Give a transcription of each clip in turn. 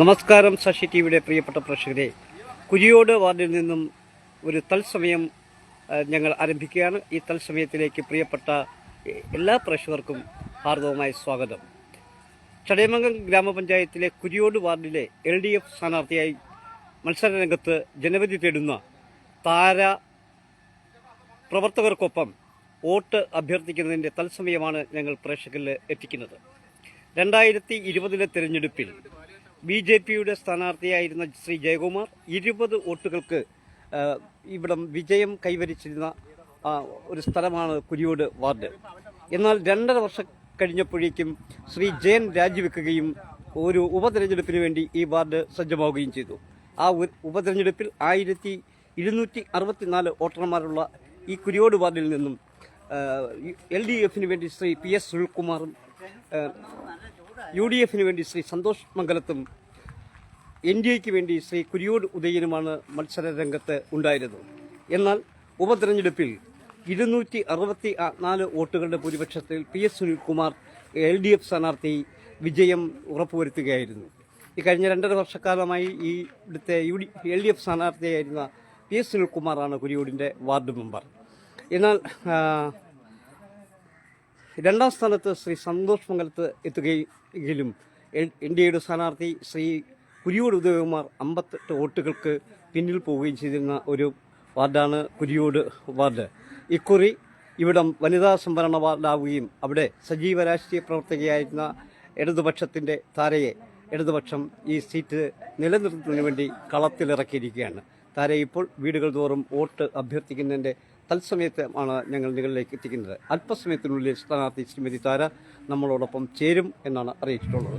നമസ്കാരം ശശി ടി വിയുടെ പ്രിയപ്പെട്ട പ്രേക്ഷകരെ. കുരിയോട് വാർഡിൽ നിന്നും ഒരു തത്സമയം ഞങ്ങൾ ആരംഭിക്കുകയാണ്. ഈ തത്സമയത്തിലേക്ക് പ്രിയപ്പെട്ട എല്ലാ പ്രേക്ഷകർക്കും ഹാർദവമായ സ്വാഗതം. ചടയമംഗം ഗ്രാമപഞ്ചായത്തിലെ കുരിയോട് വാർഡിലെ എൽ ഡി എഫ് സ്ഥാനാർത്ഥിയായി മത്സരരംഗത്ത് ജനവിധി തേടുന്ന താര പ്രവർത്തകർക്കൊപ്പം വോട്ട് അഭ്യർത്ഥിക്കുന്നതിന്റെ തത്സമയമാണ് ഞങ്ങൾ പ്രേക്ഷകരിൽ എത്തിക്കുന്നത്. രണ്ടായിരത്തി ഇരുപതിലെ തെരഞ്ഞെടുപ്പിൽ ബി ജെ പിയുടെ സ്ഥാനാർത്ഥിയായിരുന്ന ശ്രീ ജയകുമാർ ഇരുപത് വോട്ടുകൾക്ക് ഇവിടം വിജയം കൈവരിച്ചിരുന്ന ഒരു സ്ഥലമാണ് കുരിയോട് വാർഡ്. എന്നാൽ രണ്ടര വർഷം കഴിഞ്ഞപ്പോഴേക്കും ശ്രീ ജയൻ രാജിവെക്കുകയും ഒരു ഉപതെരഞ്ഞെടുപ്പിന് വേണ്ടി ഈ വാർഡ് സജ്ജമാവുകയും ചെയ്തു. ആ ഉപതെരഞ്ഞെടുപ്പിൽ ആയിരത്തി ഇരുന്നൂറ്റി അറുപത്തിനാല് വോട്ടർമാരുള്ള ഈ കുരിയോട് വാർഡിൽ നിന്നും എൽ ഡി എഫിന് വേണ്ടി ശ്രീ പി എസ് സുനിൽകുമാറും യു ഡി എഫിന് വേണ്ടി ശ്രീ സന്തോഷ് മംഗലത്തും എൻ ഡി എക്ക് വേണ്ടി ശ്രീ കുരിയോട് ഉദയനുമാണ് മത്സര രംഗത്ത് ഉണ്ടായിരുന്നത്. എന്നാൽ ഉപതെരഞ്ഞെടുപ്പിൽ ഇരുന്നൂറ്റി അറുപത്തി നാല് വോട്ടുകളുടെ ഭൂരിപക്ഷത്തിൽ P S Sunilkumar L D F സ്ഥാനാർത്ഥി വിജയം ഉറപ്പുവരുത്തുകയായിരുന്നു. ഈ കഴിഞ്ഞ രണ്ടര വർഷക്കാലമായി ഈ ഇവിടുത്തെ U D L D F സ്ഥാനാർത്ഥിയായിരുന്ന P S സുനിൽകുമാറാണ് കുരിയോടിന്റെ വാർഡ് മെമ്പർ. എന്നാൽ രണ്ടാം സ്ഥാനത്ത് ശ്രീ സന്തോഷ് മംഗലത്ത് എത്തുകയെങ്കിലും എൻ ഡി എയുടെ സ്ഥാനാർത്ഥി ശ്രീ കുരിയോട് ഉദയകുമാർ അമ്പത്തെട്ട് വോട്ടുകൾക്ക് പിന്നിൽ പോവുകയും ചെയ്തിരുന്ന ഒരു വാർഡാണ് കുരിയോട് വാർഡ്. ഇക്കുറി ഇവിടം വനിതാ സംവരണ വാർഡാവുകയും അവിടെ സജീവ രാഷ്ട്രീയ പ്രവർത്തകയായിരുന്ന ഇടതുപക്ഷത്തിന്റെ താരയെ ഇടതുപക്ഷം ഈ സീറ്റ് നിലനിർത്തുന്നതിന് വേണ്ടി കളത്തിലിറക്കിയിരിക്കുകയാണ്. താര ഇപ്പോൾ വീടുകൾ തോറും വോട്ട് അഭ്യർത്ഥിക്കുന്നതിന്റെ തത്സമയത്താണ് ഞങ്ങൾ നിങ്ങളിലേക്ക് എത്തിക്കുന്നത്. അല്പസമയത്തിനുള്ളിൽ സ്ഥാനാർത്ഥി ശ്രീമതി താര നമ്മളോടൊപ്പം ചേരും എന്നാണ് അറിയിച്ചിട്ടുള്ളത്.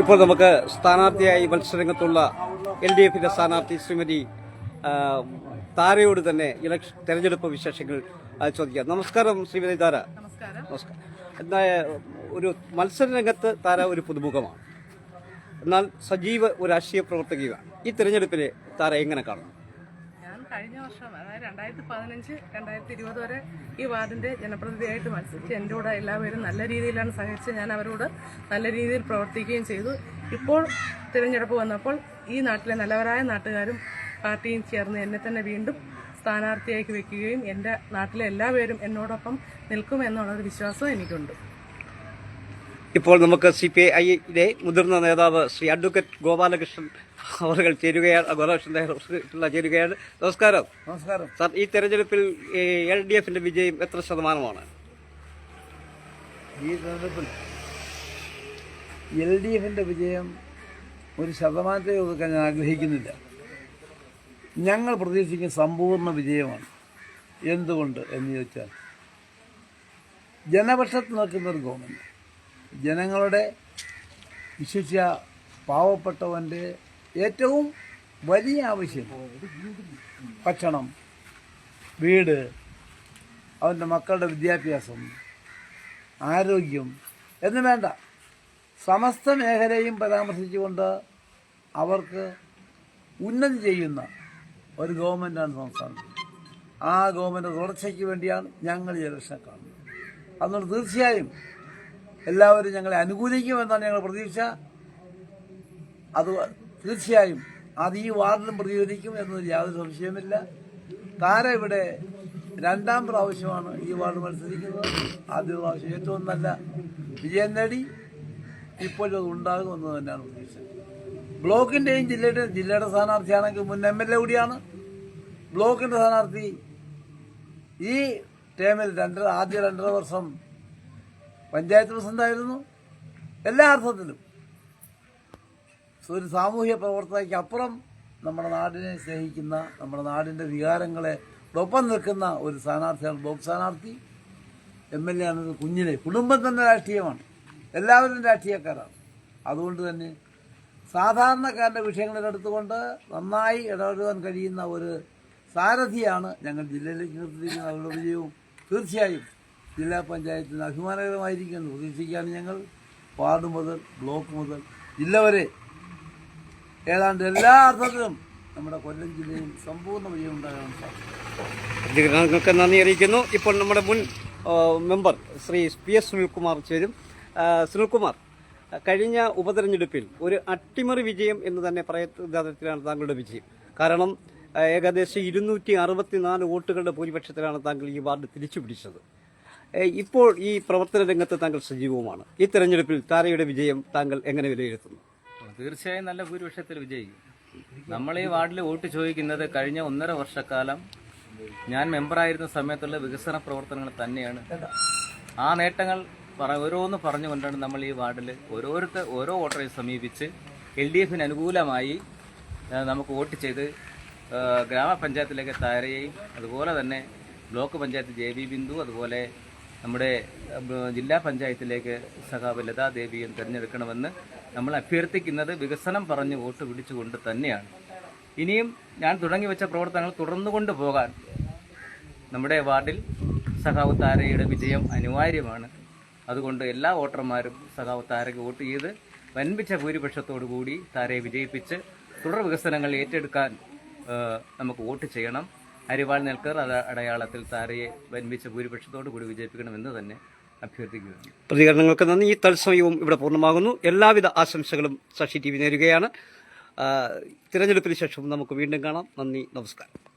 ഇപ്പോൾ നമുക്ക് സ്ഥാനാർത്ഥിയായി മത്സരരംഗത്തുള്ള എൽ ഡി എഫിന്റെ സ്ഥാനാർത്ഥി ശ്രീമതി താരയോട് തന്നെ ഇലക്ഷൻ തെരഞ്ഞെടുപ്പ് വിശേഷങ്ങൾ ചോദിക്കാം. നമസ്കാരം ശ്രീമതി താര. നമസ്കാരം. ഒരു മത്സരരംഗത്ത് താര ഒരു പുതുമുഖമാണ്. എന്നാൽ സജീവ ഒരു രാഷ്ട്രീയ പ്രവർത്തകയാണ്. ഈ തെരഞ്ഞെടുപ്പിനെ താര എങ്ങനെ കാണുന്നു? കഴിഞ്ഞ വർഷം അതായത് രണ്ടായിരത്തി പതിനഞ്ച് രണ്ടായിരത്തി ഇരുപത് വരെ ഈ വാർഡിന്റെ ജനപ്രതിനിധിയായിട്ട് മത്സരിച്ച് എന്റെ കൂടെ എല്ലാവരും നല്ല രീതിയിലാണ് സഹകരിച്ച് ഞാൻ അവരോട് നല്ല രീതിയിൽ പ്രവർത്തിക്കുകയും ചെയ്തു. ഇപ്പോൾ തിരഞ്ഞെടുപ്പ് വന്നപ്പോൾ ഈ നാട്ടിലെ നല്ലവരായ നാട്ടുകാരും പാർട്ടിയും ചേർന്ന് എന്നെ തന്നെ വീണ്ടും സ്ഥാനാർത്ഥിയാക്കി വെക്കുകയും എന്റെ നാട്ടിലെ എല്ലാവരും എന്നോടൊപ്പം നിൽക്കുമെന്നുള്ളൊരു വിശ്വാസം എനിക്കുണ്ട്. ഇപ്പോൾ നമുക്ക് സി പി ഐയിലെ മുതിർന്ന നേതാവ് ശ്രീ അഡ്വക്കേറ്റ് ഗോപാലകൃഷ്ണൻ അവർ ചേരുകയാണ്. ഗോപാലകൃഷ്ണൻ പിള്ള ചേരുകയാണ്. നമസ്കാരം. നമസ്കാരം. സാർ ഈ തെരഞ്ഞെടുപ്പിൽ എൽ ഡി എഫിന്റെ വിജയം എത്ര ശതമാനമാണ്? ഈ തെരഞ്ഞെടുപ്പിൽ എൽ ഡി എഫിന്റെ വിജയം ഒരു ശതമാനത്തെ ഒതുക്കാൻ ഞാൻ ആഗ്രഹിക്കുന്നില്ല. ഞങ്ങൾ പ്രതീക്ഷിക്കുന്ന സമ്പൂർണ വിജയമാണ്. എന്തുകൊണ്ട് എന്ന് ചോദിച്ചാൽ ജനപക്ഷത്ത് നിൽക്കുന്ന ഒരു ഗവൺമെന്റ് ജനങ്ങളുടെ വിശ്വസിച്ച പാവപ്പെട്ടവന്റെ ഏറ്റവും വലിയ ആവശ്യം ഭക്ഷണം വീട് അവന്റെ മക്കളുടെ വിദ്യാഭ്യാസം ആരോഗ്യം എന്ന് വേണ്ട. സമസ്ത മേഖലയും പരാമർശിച്ചുകൊണ്ട് അവർക്ക് ഉന്നതി ചെയ്യുന്ന ഒരു ഗവൺമെന്റാണ് സംസ്ഥാനത്ത് ആ ഗവൺമെന്റ് തുടർച്ചയ്ക്ക് വേണ്ടിയാണ് ഞങ്ങൾ ഈ ഇലക്ഷൻ കാണുന്നത്. അതുകൊണ്ട് തീർച്ചയായും എല്ലാവരും ഞങ്ങളെ അനുകൂലിക്കുമെന്നാണ് ഞങ്ങൾ പ്രതീക്ഷ. അത് തീർച്ചയായും അത് ഈ വാർഡിലും പ്രതികരിക്കും എന്നതിൽ യാതൊരു സംശയമില്ല താര ഇവിടെ രണ്ടാം പ്രാവശ്യമാണ് ഈ വാർഡ് മത്സരിക്കുന്നത്. ആദ്യ പ്രാവശ്യം ഏറ്റവും നല്ല വിജയം നേടി. ഇപ്പോഴും അത് ഉണ്ടാകുമെന്ന് തന്നെയാണ് പ്രതീക്ഷ. ബ്ലോക്കിന്റെയും ജില്ലയുടെ ജില്ലയുടെ സ്ഥാനാർത്ഥിയാണെങ്കിൽ മുൻ എം എൽ എ കൂടിയാണ്. ബ്ലോക്കിന്റെ സ്ഥാനാർത്ഥി ഈ ടേമിൽ രണ്ടര ആദ്യ രണ്ടര വർഷം പഞ്ചായത്ത് പ്രസിഡന്റായിരുന്നു. എല്ലാ അർത്ഥത്തിലും ഒരു സാമൂഹ്യ പ്രവർത്തനയ്ക്ക് അപ്പുറം നമ്മുടെ നാടിനെ സ്നേഹിക്കുന്ന നമ്മുടെ നാടിന്റെ വികാരങ്ങളെ ഒപ്പം നിൽക്കുന്ന ഒരു സ്ഥാനാർത്ഥിയാണ് ബ്ലോക്ക് സ്ഥാനാർത്ഥി എം എൽ എ ആണെന്ന് കുഞ്ഞിനെ. കുടുംബം തന്നെ രാഷ്ട്രീയമാണ്. എല്ലാവരും രാഷ്ട്രീയക്കാരാണ്. അതുകൊണ്ട് തന്നെ സാധാരണക്കാരന്റെ വിഷയങ്ങളിലെടുത്തുകൊണ്ട് നന്നായി ഇടപെടുവാൻ കഴിയുന്ന ഒരു സാരഥിയാണ് ഞങ്ങൾ ജില്ലയിലേക്ക് നിർത്തിയിരിക്കുന്ന അവരുടെ വിജയവും തീർച്ചയായും ജില്ലാ പഞ്ചായത്തിന് അഭിമാനകരമായിരിക്കുമെന്ന് പ്രതീക്ഷിക്കുകയാണ് ഞങ്ങൾ വാർഡ് മുതൽ ബ്ലോക്ക് മുതൽ ജില്ല വരെ ഏതാണ്ട് എല്ലാ അർത്ഥത്തിലും നമ്മുടെ കൊല്ലം ജില്ലയിൽ സമ്പൂർണ വിജയം ഉണ്ടാകാൻ സാധിക്കും. പ്രതികരണങ്ങൾക്ക് നന്ദി അറിയിക്കുന്നു. ഇപ്പോൾ നമ്മുടെ മുൻ member Shri P S Sunilkumar ചേരും. സുനിൽകുമാർ കഴിഞ്ഞ ഉപതെരഞ്ഞെടുപ്പിൽ ഒരു അട്ടിമറി വിജയം എന്ന് തന്നെ പറയത്തിലാണ് താങ്കളുടെ വിജയം. കാരണം ഏകദേശം ഇരുന്നൂറ്റി അറുപത്തിനാല് വോട്ടുകളുടെ ഭൂരിപക്ഷത്തിലാണ് താങ്കൾ ഈ വാർഡ് തിരിച്ചു പിടിച്ചത് ഇപ്പോൾ ഈ പ്രവർത്തന രംഗത്ത് താങ്കൾ സജീവവുമാണ്. ഈ തെരഞ്ഞെടുപ്പിൽ താരയുടെ വിജയം താങ്കൾ എങ്ങനെ വിലയിരുത്തുന്നു? തീർച്ചയായും നല്ല ഭൂരിപക്ഷത്തിൽ വിജയിക്കും നമ്മൾ ഈ വാർഡിൽ വോട്ട് ചോദിക്കുന്നത് കഴിഞ്ഞ ഒന്നര വർഷക്കാലം ഞാൻ മെമ്പറായിരുന്ന സമയത്തുള്ള വികസന പ്രവർത്തനങ്ങൾ തന്നെയാണ്. ആ നേട്ടങ്ങൾ പറ ഓരോന്ന് പറഞ്ഞുകൊണ്ടാണ് നമ്മൾ ഈ വാർഡിൽ ഓരോരുത്തർ ഓരോ വോട്ടറെ സമീപിച്ച് എൽ ഡി എഫിന് അനുകൂലമായി നമുക്ക് വോട്ട് ചെയ്ത് ഗ്രാമപഞ്ചായത്തിലേക്ക് താരയെയും അതുപോലെ തന്നെ block panchayat J B Bindu അതുപോലെ നമ്മുടെ ജില്ലാ പഞ്ചായത്തിലേക്ക് സഖാവ് ലതാ ദേവിയും തിരഞ്ഞെടുക്കണമെന്ന് നമ്മൾ അഭ്യർത്ഥിക്കുന്നത് വികസനം പറഞ്ഞ് വോട്ട് പിടിച്ചുകൊണ്ട് തന്നെയാണ്. ഇനിയും ഞാൻ തുടങ്ങി വെച്ച പ്രവർത്തനങ്ങൾ തുടർന്നു കൊണ്ടുപോകാൻ നമ്മുടെ വാർഡിൽ സഖാവ് താരയുടെ വിജയം അനിവാര്യമാണ്. അതുകൊണ്ട് എല്ലാ വോട്ടർമാരും സഖാവ് താരയ്ക്ക് വോട്ട് ചെയ്ത് വൻപിച്ച ഭൂരിപക്ഷത്തോടു കൂടി താരയെ വിജയിപ്പിച്ച് തുടർ വികസനങ്ങൾ ഏറ്റെടുക്കാൻ നമുക്ക് വോട്ട് ചെയ്യണം. അരിവാൾ നെൽക്കർ അത് അടയാളത്തിൽ താരയെ വൻപിച്ച ഭൂരിപക്ഷത്തോടു കൂടി വിജയിപ്പിക്കണമെന്ന് തന്നെ അഭ്യർത്ഥിക്കുകയാണ്. പ്രതികരണങ്ങൾക്ക് നന്ദി. ഈ തത്സമയവും ഇവിടെ പൂർണമാകുന്നു. എല്ലാവിധ ആശംസകളും സക്ഷി ടി വി നേരുകയാണ്. തിരഞ്ഞെടുപ്പിന് ശേഷം നമുക്ക് വീണ്ടും കാണാം. നന്ദി. നമസ്കാരം.